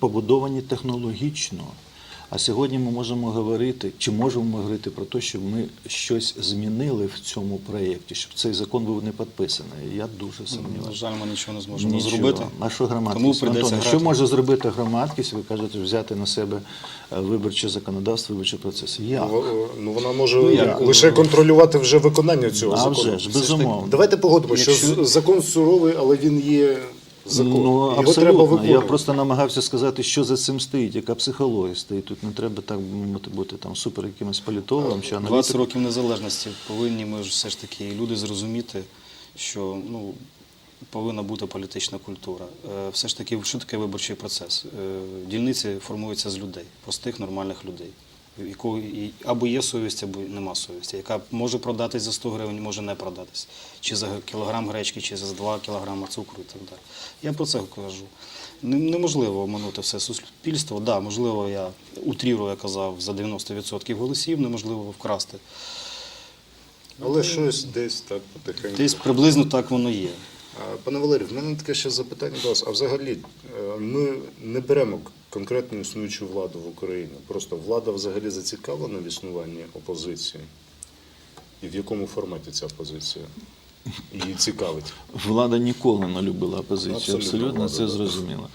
побудовані технологічно. А сьогодні ми можемо говорити, чи можемо ми говорити про те, щоб ми щось змінили в цьому проєкті, щоб цей закон був не підписаний. Я дуже сумніваюся. На жаль, ми нічого не зможемо Нічого. зробити. А що громадськість? Антоне, грати. що може зробити громадськість? Ви кажете, взяти на себе е, виборче законодавство, виборчий процес. Як? Ну вона може Ну, як? лише контролювати вже виконання цього А закону. вже ж, безумовно. Давайте погодимо, Якщо- з- закон суровий, але він є закон. Ну, Його треба виконувати. Я просто намагався сказати, що за цим стоїть, яка психологія стоїть. Тут не треба так бути, бути там супер якимось політологом чи 20 років незалежності повинні ми ж все ж таки люди зрозуміти, що ну, повинна бути політична культура. Е, Все ж таки, що таке виборчий процес? Е, Дільниці формуються з людей, простих нормальних людей. Або є совість, або нема совісті, яка може продатись за 100 гривень, може не продатись, чи за кілограм гречки, чи за 2 кілограми цукру і так далі. Я про це кажу. Неможливо оминути все суспільство. Да, можливо, я утрірую, я казав, за 90% голосів, неможливо вкрасти. Але щось десь так потихеньку. Десь приблизно так воно є. Пане Валерію, в мене таке ще запитання до вас. А взагалі, е, ми не беремо конкретну існуючу владу в Україні. Просто влада взагалі зацікавлена в існуванні опозиції. І в якому форматі ця опозиція її цікавить? Влада ніколи не любила опозицію, Абсолютно абсолютно, це зрозуміло.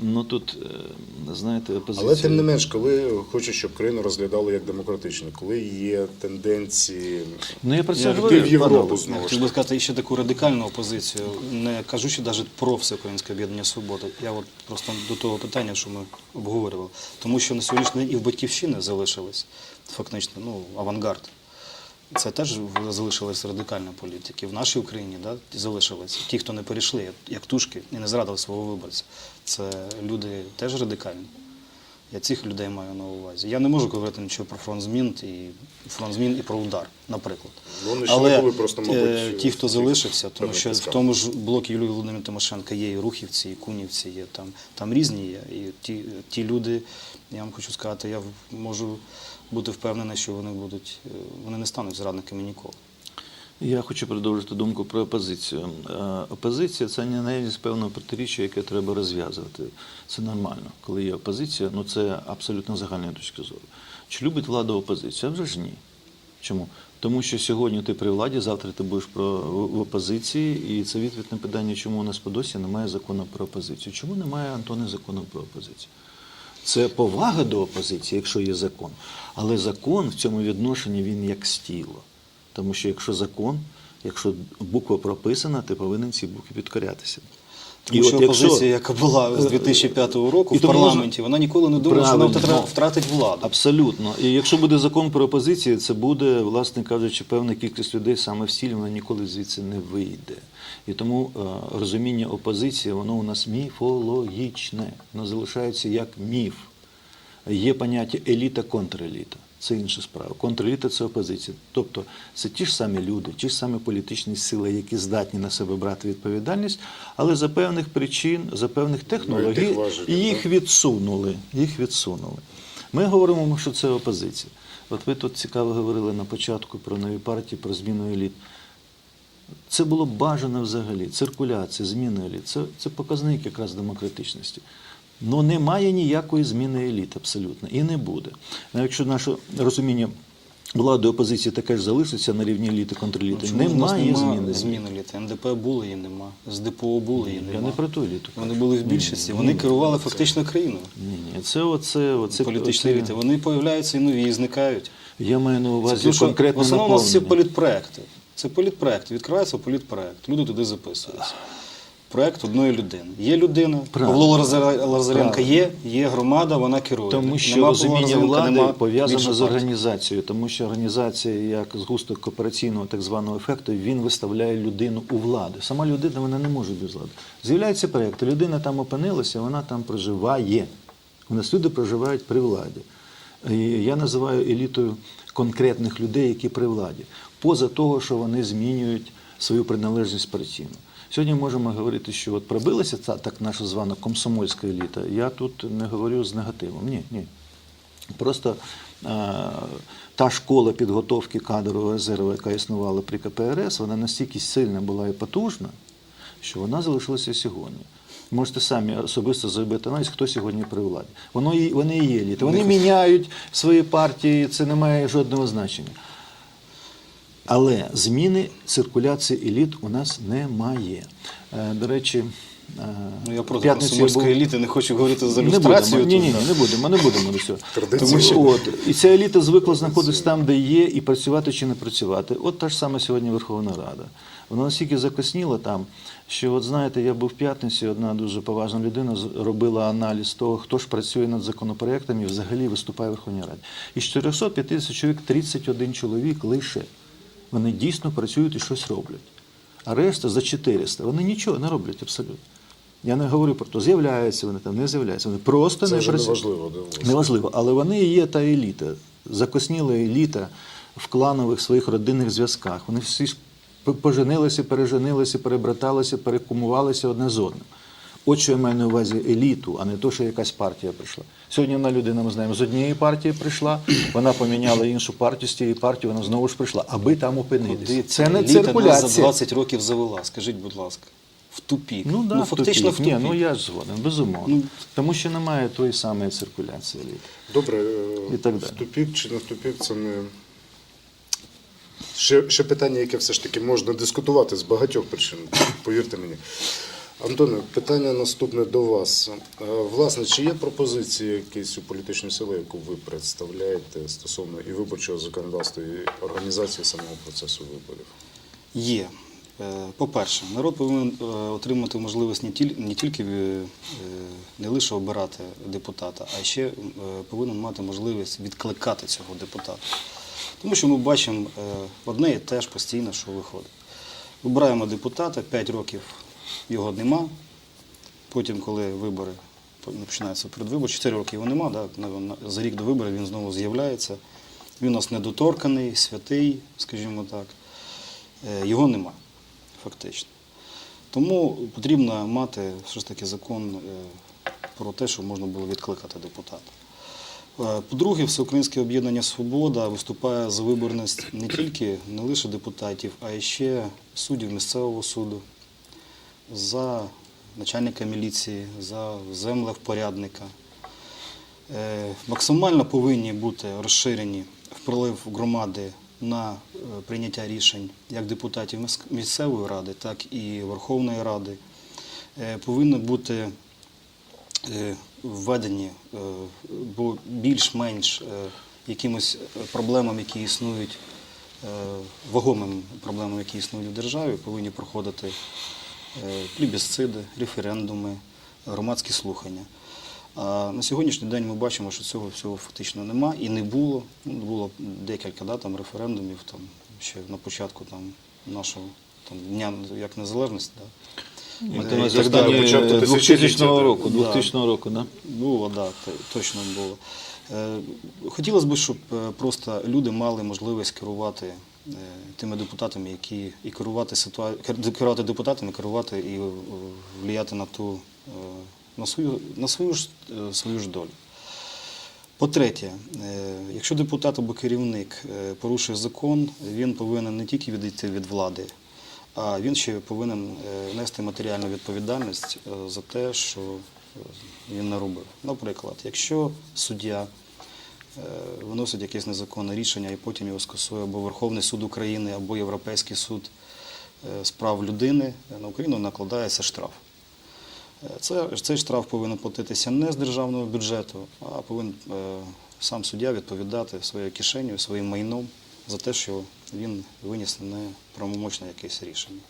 Ну тут, е, знаєте, опозиція... Але тим не менш, коли хочуть, щоб країну розглядали як демократичну, коли є тенденції Ну я про це говорю. в Європу знову Хотів би сказати ще таку радикальну опозицію, не кажучи навіть про всеукраїнське об'єднання свободи. Я от просто до того питання, що ми обговорювали. Тому що на сьогоднішній день і в батьківщини залишились фактично ну, авангард. Це теж залишились радикальні політики. В нашій Україні да, залишились ті, хто не перейшли, як- тушки, і не зрадили свого виборця. Це люди теж радикальні. Я цих людей маю на увазі. Я не можу говорити нічого про фронт змін і фронт змін і про удар, наприклад. Ну, вони ще не Але були просто, мабуть, е, ті, хто залишився, тому що в тому ж блокі Юлії Володимира Тимошенка є і рухівці, і кунівці, є там, там різні є. І ті, ті люди, я вам хочу сказати, я можу бути впевнений, що вони будуть, е, вони не стануть зрадниками ніколи. Я хочу продовжити думку про опозицію. Е, Опозиція це не наявність певного протиріччя, яке треба розв'язувати. Це нормально. Коли є опозиція, ну це абсолютно загальна точка зору. Чи любить влада опозицію? А вже ж ні. Чому? Тому що сьогодні ти при владі, завтра ти будеш про, в опозиції, і це відповідь на питання, чому у нас по досі немає закону про опозицію. Чому немає Антоне закону про опозицію? Це повага до опозиції, якщо є закон. Але закон в цьому відношенні він як стіло. Тому що якщо закон, якщо буква прописана, ти повинен цій букві підкорятися. Тому що опозиція, яка була з 2005 року І в парламенті, вона ніколи не думала, що вона втратить владу. Абсолютно. І якщо буде закон про опозицію, це буде, власне кажучи, певна кількість людей саме в стілі, вона ніколи звідси не вийде. І тому е, розуміння опозиції, воно у нас міфологічне, воно залишається як міф. Є поняття еліта контреліта. Це інша справа. Контреліта це опозиція. Тобто це ті ж самі люди, ті ж самі політичні сили, які здатні на себе брати відповідальність, але за певних причин, за певних технологій тих важелів, їх відсунули. Їх відсунули. Ми говоримо, що це опозиція. От ви тут цікаво говорили на початку про нові партії, про зміну еліт. Це було бажано взагалі. Циркуляція, зміна еліт. Це, це показник якраз демократичності. Ну немає ніякої зміни еліт абсолютно і не буде. Навіть якщо наше розуміння влади опозиції таке ж залишиться на рівні еліти контреліти, Ну, немає нема зміни. зміни літа? НДП було і нема. з ДПО було і Я не про ту еліту. Вони були в більшості. Ні, Вони ні, керували фактично країною. Ні, ні, це оце, оце Політичні еліти. Вони появляються і нові, і зникають. Я маю на увазі тому, що в основному у нас всі політпроекти. Це політпроект. Відкривається політпроект. Люди туди записуються. Проект одної людини. Є людина, Правильно. Павло Лазаренко є, є громада, вона керує. Тому що Нема розуміння влади нема пов'язано з організацією, тому що організація як згусток коопераційного так званого ефекту, він виставляє людину у владу. Сама людина вона не може без влади. З'являється проєкт, людина там опинилася, вона там проживає. У нас люди проживають при владі. І я називаю елітою конкретних людей, які при владі, поза того, що вони змінюють свою приналежність партійну. Сьогодні можемо говорити, що от пробилася ця так наша звана комсомольська еліта. Я тут не говорю з негативом. Ні, ні. Просто е, та школа підготовки кадрового резерву, яка існувала при КПРС, вона настільки сильна була і потужна, що вона залишилася сьогодні. Можете самі особисто зробити аналіз, хто сьогодні при владі. Воно вони є еліта. Вони міняють свої партії, це не має жодного значення. Але зміни циркуляції еліт у нас немає. Е, До речі, е, Ну, я п'ятницю комсомольської був- еліти, не хочу говорити за люстрацію. ні, ні, не будемо, не будемо до цього. Тому що от, і ця еліта звикла знаходитися там, де є, і працювати чи не працювати. От та ж саме сьогодні Верховна Рада. Вона настільки закосніла там, що, от знаєте, я був в п'ятниці, одна дуже поважна людина робила аналіз того, хто ж працює над законопроектами і взагалі виступає в Верховній Раді. Із 450 чоловік 31 чоловік лише. Вони дійсно працюють і щось роблять. А решта за 400. Вони нічого не роблять абсолютно. Я не говорю про те, з'являються вони там, не з'являються. Вони просто Це не працюють. неважливо. да. Неважливо, але вони є та еліта, закосніла еліта в кланових своїх родинних зв'язках. Вони всі поженилися, переженилися, перебраталися, перекумувалися одне з одним. От що я маю на увазі еліту, а не то, що якась партія прийшла. Сьогодні одна людина, ми знаємо, з однієї партії прийшла, вона поміняла іншу партію, з тієї партії вона знову ж прийшла, аби там опинитися. Це не еліта нас за 20 років завела, скажіть, будь ласка. В тупік. Ну, да, фактично в тупік. Ні, ну я ж згоден, безумовно. Ну, Тому що немає тої самої циркуляції еліти. Добре, е, І так далі. в тупік чи не в тупік, це не. Ще, ще питання, яке все ж таки можна дискутувати з багатьох причин, повірте мені. Антоне, питання наступне до вас. Е, Власне, чи є пропозиції якісь у політичної сили, яку ви представляєте стосовно і виборчого законодавства, і організації самого процесу виборів? Є. Е, По-перше, народ повинен е, отримати можливість не тіль- не тільки не лише обирати депутата, а ще повинен мати можливість відкликати цього депутата. Тому що ми бачимо одне і те ж постійно, що виходить. Вибираємо депутата, 5 років його нема. Потім, коли вибори починаються передвибори, 4 роки його нема, да, за рік до виборів він знову з'являється. Він у нас недоторканий, святий, скажімо так. Е, Його нема, фактично. Тому потрібно мати все ж таки закон е, про те, що можна було відкликати депутата. Е, По-друге, Всеукраїнське об'єднання Свобода виступає за виборність не тільки не лише депутатів, а й ще суддів місцевого суду, за начальника міліції, за землевпорядника. Е, Максимально повинні бути розширені вплив громади на е, прийняття рішень як депутатів місцевої ради, так і Верховної Ради. Е, Повинні бути введені більш-менш якимось проблемам, які існують, вагомим проблемам, які існують в державі, повинні проходити плібісциди, референдуми, громадські слухання. А на сьогоднішній день ми бачимо, що цього всього фактично нема і не було. Ну, було декілька да, там, референдумів там, ще на початку там, нашого там, дня як незалежності. Да. Ми Е, і так далі. початку 2000 тисячоліття, року, да. 2000 року, да? Було, так, да, точно було. Е, Хотілося б, щоб е, просто люди мали можливість керувати е, тими депутатами, які і керувати ситуа... кер- керувати депутатами, керувати і е, влияти на ту е, на свою на свою ж е, свою ж долю. По-третє, е, якщо депутат або керівник е, порушує закон, він повинен не тільки відійти від влади, а він ще повинен е, нести матеріальну відповідальність е, за те, що е, він наробив. Наприклад, якщо суддя е, виносить якесь незаконне рішення і потім його скасує або Верховний суд України, або Європейський суд е, з прав людини, е, на Україну накладається штраф. Е, Це, цей штраф повинен платитися не з державного бюджету, а повинен е, сам суддя відповідати своєю кишенею, своїм майном за те, що він виніс неправомочне якесь рішення.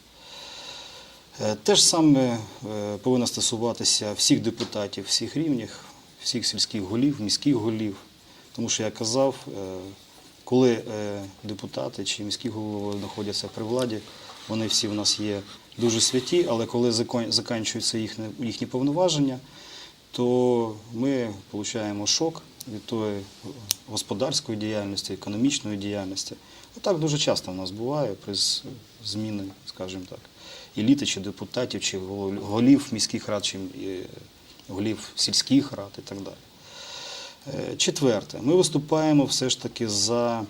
Е, Те ж саме е, повинно стосуватися всіх депутатів, всіх рівнів, всіх сільських голів, міських голів. Тому що я казав, е, коли е, депутати чи міські голови знаходяться при владі, вони всі в нас є дуже святі, але коли закінчуються їхні, їхні повноваження, то ми отримуємо шок від тої господарської діяльності, економічної діяльності. Так дуже часто в нас буває при зміни, скажімо так, еліти чи депутатів, чи гол- голів міських рад, чи е, голів сільських рад і так далі. Е, Четверте, ми виступаємо все ж таки за е,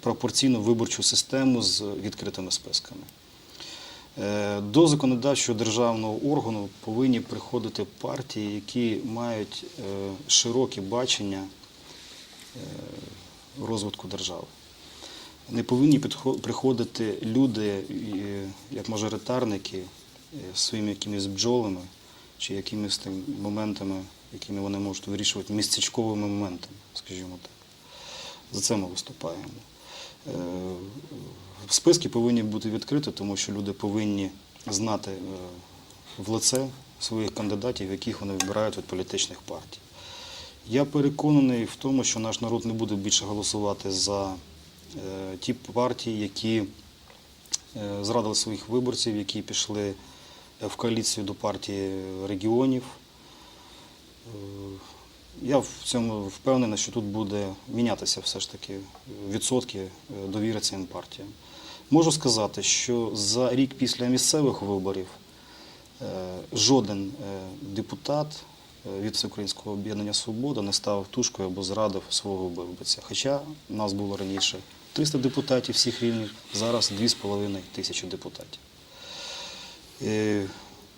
пропорційну виборчу систему з відкритими списками. Е, До законодавчого державного органу повинні приходити партії, які мають широке бачення розвитку держави. Не повинні приходити люди, як мажоритарники, своїми якимись бджолами чи якимись моментами, якими вони можуть вирішувати містечковими моментами, скажімо так. За це ми виступаємо. Е, Списки повинні бути відкриті, тому що люди повинні знати е, в лице своїх кандидатів, яких вони вибирають від політичних партій. Я переконаний в тому, що наш народ не буде більше голосувати за е, ті партії, які зрадили своїх виборців, які пішли в коаліцію до партії регіонів. Я в цьому впевнений, що тут буде мінятися все ж таки відсотки е, довіри цим партіям. Можу сказати, що за рік після місцевих виборів е, жоден е, депутат від Всеукраїнського об'єднання Свобода не став тушкою або зрадив свого виборця. Хоча нас було раніше 300 депутатів всіх рівнів, зараз 2,5 тисячі депутатів.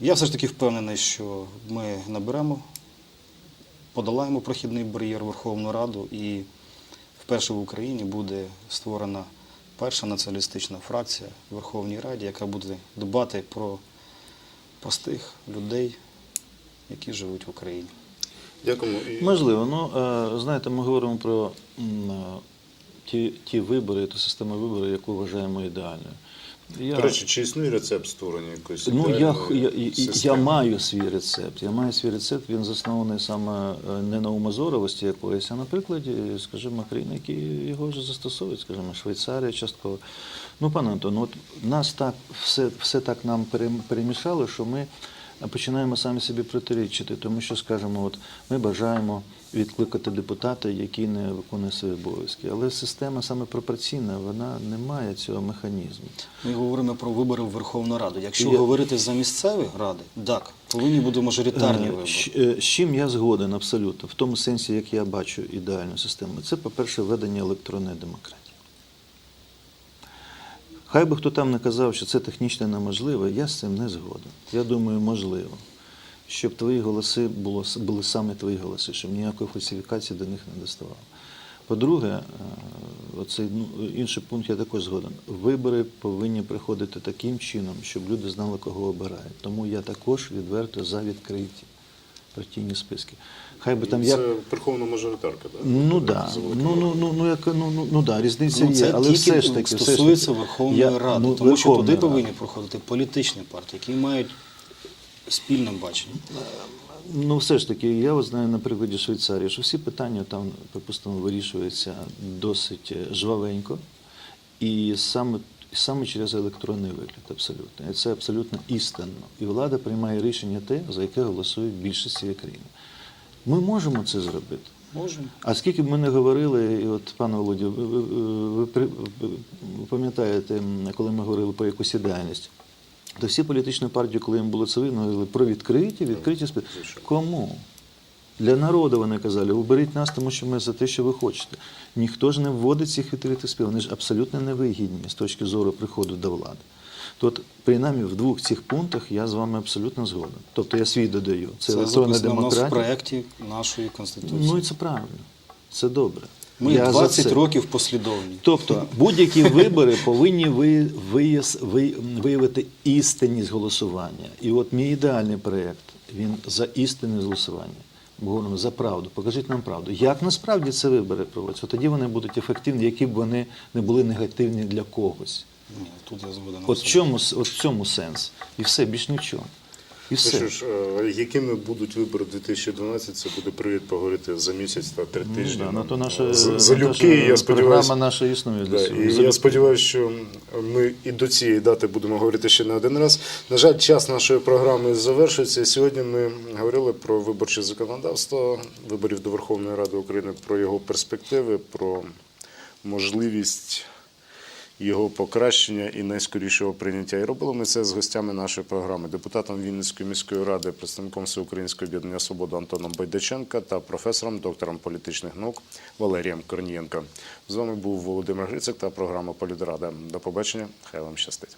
Я все ж таки впевнений, що ми наберемо, подолаємо прохідний бар'єр Верховну Раду і вперше в Україні буде створена перша націоналістична фракція в Верховній Раді, яка буде дбати про простих людей, які живуть в Україні. Дякуємо. Можливо, ну е, знаєте, ми говоримо про е, ті, ті вибори, ту систему виборів, яку вважаємо ідеальною. Я, До речі, чи існує рецепт створення якоїсь ну, я, я, я, я маю свій рецепт. Я маю свій рецепт, він заснований саме е, не на умозоровості якоїсь, а на прикладі, скажімо, країн, які його вже застосовують, скажімо, Швейцарія частково. Ну, пане Антон, от нас так все, все так нам перемішало, що ми починаємо самі собі протирічити, тому що, скажімо, от ми бажаємо відкликати депутата, який не виконує свої обов'язки. Але система саме пропорційна, вона не має цього механізму. Ми говоримо про вибори в Верховну Раду. Якщо Я- говорити за місцеві ради, так, повинні бути мажоритарні Е, вибори. е, З чим я згоден абсолютно, в тому сенсі, як я бачу ідеальну систему, це, по-перше, введення електронної демократії. Хай би хто там не казав, що це технічно неможливо, я з цим не згоден. Я думаю, можливо. Щоб твої голоси було, були саме твої голоси, щоб ніякої фальсифікації до них не доставало. По-друге, е, оцей ну, інший пункт я також згоден. Вибори повинні приходити таким чином, щоб люди знали, кого обирають. Тому я також відверто за відкриті партійні списки. Хай би там Це як. верховна мажоритарка, так? Ну да, ну ну ну ну як ну ну, ну да, різниця Ну, є, це але тільки все ж таки все ж таки, стосується Верховної я- Ради, ну, тому що туди повинні проходити політичні партії, які мають спільне бачення. Ну, все ж таки, я знаю на прикладі Швейцарії, що всі питання там, припустимо, вирішуються досить е, жвавенько, і саме, і саме через електронний вигляд, абсолютно. І це абсолютно істинно. І влада приймає рішення те, за яке голосують більшість цієї країни. Ми можемо це зробити. Можемо. А скільки б ми не говорили, і от пане Володя, ви, ви, ви, ви пам'ятаєте, коли ми говорили про якусь ідеальність, то всі політичні партії, коли їм було це видно, говорили про відкриті, відкриті списки. Кому? Для народу вони казали, уберіть нас, тому що ми за те, що ви хочете. Ніхто ж не вводить цих відкритих спів, вони ж абсолютно невигідні з точки зору приходу до влади. То от, принаймні, в двох цих пунктах я з вами абсолютно згоден. Тобто я свій додаю. Це, Це електронна в нас в проєкті нашої Конституції. Ну і це правильно. Це добре. Ми Я 20 це. років послідовні. Тобто будь-які вибори повинні виявити істинність голосування. І от мій ідеальний проєкт, він за істинність голосування. Ми говоримо за правду. Покажіть нам правду. Як насправді це вибори проводяться? Тоді вони будуть ефективні, які б вони не були негативні для когось. Ні, тут я згоден. От в чому, с- от в цьому сенс. І все, більш ні в чому. І Ну все. що ж, е, якими будуть вибори 2012, це буде привід поговорити за місяць та три Ну, тижні. да, ну, то наша, З- наша Залюбки, я сподіваюся. програма наша існує для Да, цього. і я Залюбки. сподіваюся, що ми і до цієї дати будемо говорити ще не один раз. На жаль, час нашої програми завершується. Сьогодні ми говорили про виборче законодавство, виборів до Верховної Ради України, про його перспективи, про можливість його покращення і найскорішого прийняття. І робили ми це з гостями нашої програми, депутатом Вінницької міської ради, представником Всеукраїнського об'єднання «Свобода» Антоном Байдаченка та професором, доктором політичних наук Валерієм Корнієнко. З вами був Володимир Грицик та програма Політрада. До побачення. Хай вам щастить.